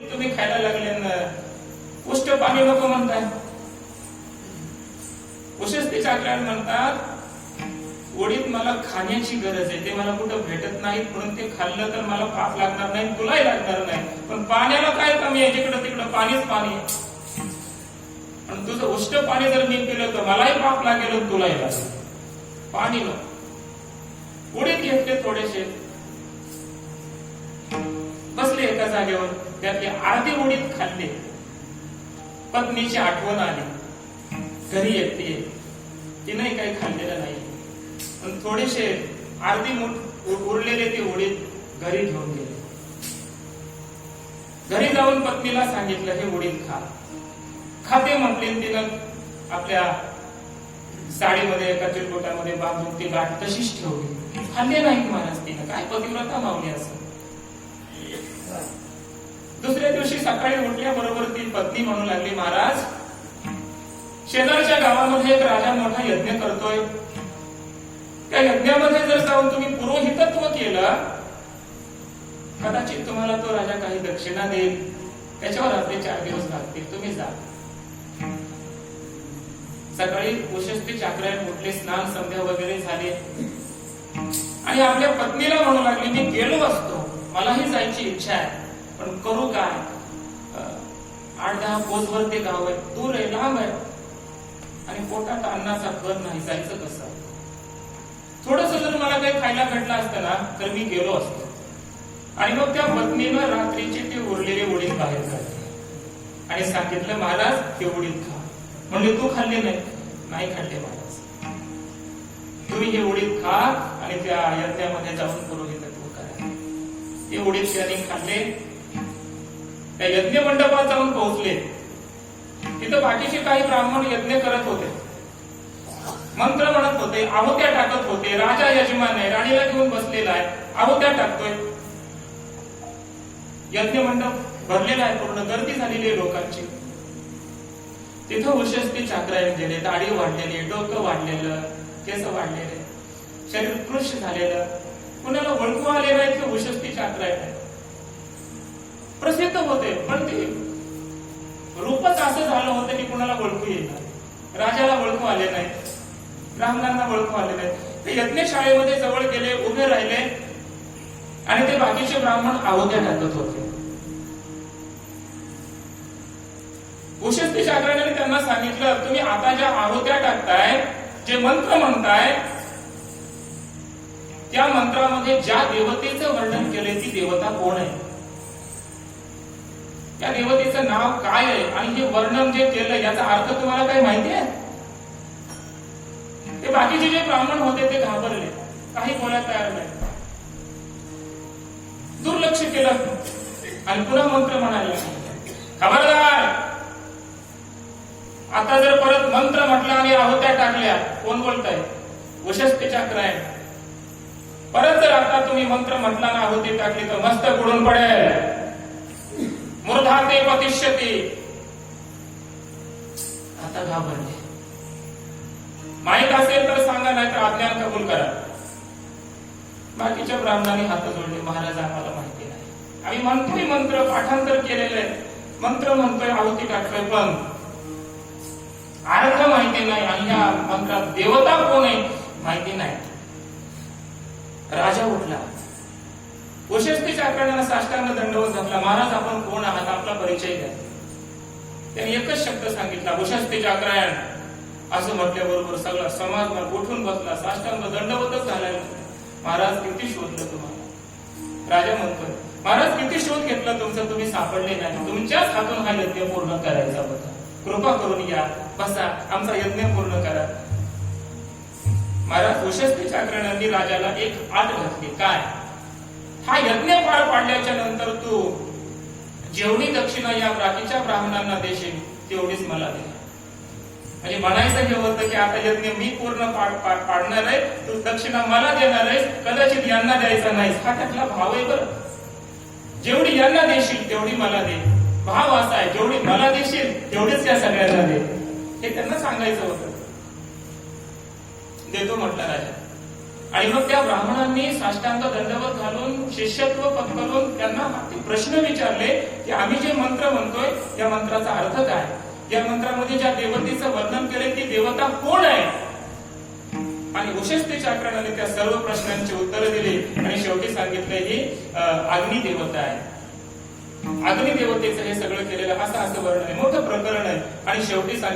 तुम्ही खायला लागले ना उष्ट पाणी नको म्हणताय. उशस्ती चाकऱ्या म्हणतात ओढीत मला खाण्याची गरज आहे. ते मला कुठं भेटत नाहीत म्हणून ते खाल्लं तर मला पाप लागणार नाही तुलाही लागणार नाही. पण पाण्याला काय कमी आहे? जिकडं तिकडं पाणीच पाणी आणि तुझं उष्ट पाणी जर मी पिलं तर मलाही पाप लागेल तुलाही लागेल. पाणी नको. उडीत घेतले थोडेसे. बसले एका जागेवर. त्यातले अर्धे उडीत खाल्ले. पत्नीची आठवण आली. घरी येते. तिने काही खाल्लेलं नाही. पण थोडेसे अर्धी उरलेले ते उडीत घरी घेऊन गेले. घरी जाऊन पत्नीला सांगितलं हे उडीत खा. खाते म्हटले तिनं आपल्या साडीमध्ये एका चिरकोटामध्ये बांधून ती गाठ तशीच ठेवली. खाल्ले नाही महाराज तिनं. काय पतिव्रता मावली असं दुसऱ्या दिवशी सकाळी उठल्याबरोबर ती पत्नी म्हणू लागली महाराज शेजारच्या गावामध्ये एक राजा मोठा यज्ञ करतोय. त्या यज्ञामध्ये जर जाऊन तुम्ही पुरोहितत्व केलं कदाचित तुम्हाला तो राजा काही दक्षिणा देईल. त्याच्यावर आपले चार दिवस लागतील. तुम्ही जा. सकाळी उशस्ती चाकऱ्या उठले स्नान संध्या वगैरे झाले. आणि आपल्या पत्नीला म्हणू लागली मी गेलो असतो. मलाही जायची इच्छा आहे. पण करू काय? आठ दहा पोचवर ते गाव आहे. दूर आहे लांब आहे. आणि पोटात अन्नाचा कर नाही जायचं कसं? थोडस जर मला काही खायला भेटलं असतं ना तर मी गेलो असतो. आणि मग त्या पत्नीनं रात्रीचे ते उरलेले उडीद बाहेर काढले. आणि सांगितलं महाराज ते उडीद खा. म्हणजे तू खाल्ले नाही. नाही खाल्ले महाराज. तुम्ही हे उडीद खा आणि त्या यज्ञामध्ये जाऊन पुरोहित करा ते उडीद त्यांनी खाल्ले. त्या यज्ञ मंडपात जाऊन पोहोचले. तिथं बाकीचे काही ब्राह्मण यज्ञ करत होते. मंत्र म्हणत होते आहुत्या टाकत होते. राजा यजमान आहे राणीला घेऊन बसलेला आहे. आहुत्या टाकतोय. यज्ञ मंडप भरलेला आहे पूर्ण गर्दी झालेली आहे लोकांची. तिथं उशस्ती चाकरायन गेले दाढी वाढलेली डोकं वाढलेलं केस वाढलेले शरीर कृष झालेलं. कुणाला ओळखू आले नाहीत की उशस्ती चाकरायन आहे प्रसिद्ध होते पण ते रूपच असं झालं होतं की कुणाला ओळखू येईल राजाला ओळखू आले नाही. ब्राह्मणांना ओळखू आले नाही. ते यज्ञशाळेमध्ये जवळ गेले उभे राहिले आणि ते बाकीचे ब्राह्मण आहुत्या टाकत होते. उशस्ती चाकराने त्यांना सांगितलं तुम्ही आता ज्या आहुत्या टाकताय जे मंत्र म्हणताय त्या मंत्रामध्ये ज्या देवतेचं वर्णन केलंय ती देवता कोण आहे? त्या देवतेचं नाव काय आहे? आणि हे वर्णन जे केलं याचा अर्थ तुम्हाला काही माहिती आहे? ते बाकीचे जे ब्राह्मण होते ते घाबरले. काही बोलायला तयार नाही. दुर्लक्ष केलं. आणि पुन्हा मंत्र म्हणायला खबरदार! आता जर परत मंत्र म्हटला आणि आहुत्या टाकल्या कोण बोलताय? वशस्ती चक्र आहे परत जर आता तुम्ही मंत्र म्हटला ना आहुती टाकली तर मस्त बुडून पडेल. मूर्धा आता घाबरले. माहीत असेल तर सांगा नाही तर अज्ञान कबूल करा. बाकीच्या ब्राह्मणांनी हात जोडले महाराज आम्हाला माहिती नाही. आम्ही म्हणतोय मंत्र पाठांतर केलेलं आहे. मंत्र म्हणतोय आहुती टाकतोय पण अर्थ माहिती नाही आणि या मंत्रात देवता कोण आहे माहिती नाही. राजा उठला. वशिष्ठी आकड्याला साष्टांग दंडवत घातला. महाराज आपण कोण परिचय द्या. त्यांनी एकच शब्द सांगितला वशस्तीच्या आकड्यान असं म्हटल्याबरोबर सगळा समाज मग उठून बसला साष्टांग दंडवतच घालायला महाराज किती शोधलं तुम्हाला? राजा म्हणतोय महाराज किती शोध घेतला तुमचा? तुम्ही सापडले नाही. तुमच्याच हातून हा यज्ञ पूर्ण करायचा होता. कृपा करून या. बसा आमचा यज्ञ पूर्ण करा. महाराज उशस्ती चाकरणांनी राजाला एक आट घातली. काय? हा यज्ञ पार पाडल्याच्या नंतर तू जेवढी दक्षिणा या बाकीच्या ब्राह्मणांना देशील तेवढीच मला दे. म्हणजे म्हणायचं हे होतं की आता यज्ञ मी पूर्ण पाडणार आहे तू दक्षिणा मला देणार आहेस कदाचित यांना द्यायचा नाहीस. हा त्यातला भाव आहे बरं. जेवढी यांना देशील तेवढी मला दे. भाव असा आहे जेवढी मला देशील तेवढीच या सगळ्यांना दे. हे त्यांना सांगायचं होतं. देतो म्हटलं राजा. आणि मग त्या ब्राह्मणांनी साष्टांग दंडवत घालून शिष्यत्व पत्करून त्यांना ते प्रश्न विचारले की आम्ही जे मंत्र म्हणतोय त्या मंत्राचा अर्थ काय? या मंत्रामध्ये ज्या देवतेचं वर्णन केले ती देवता कोण आहे? आणि उशस्ती चाक्रणाने त्या सर्व प्रश्नांची उत्तरं दिली आणि शेवटी सांगितले ही अग्नी देवता आहे. अग्निदेवतेचं हे सगळं केलेलं असं असं वर्णन आहे. मोठं प्रकरण आहे. आणि शेवटी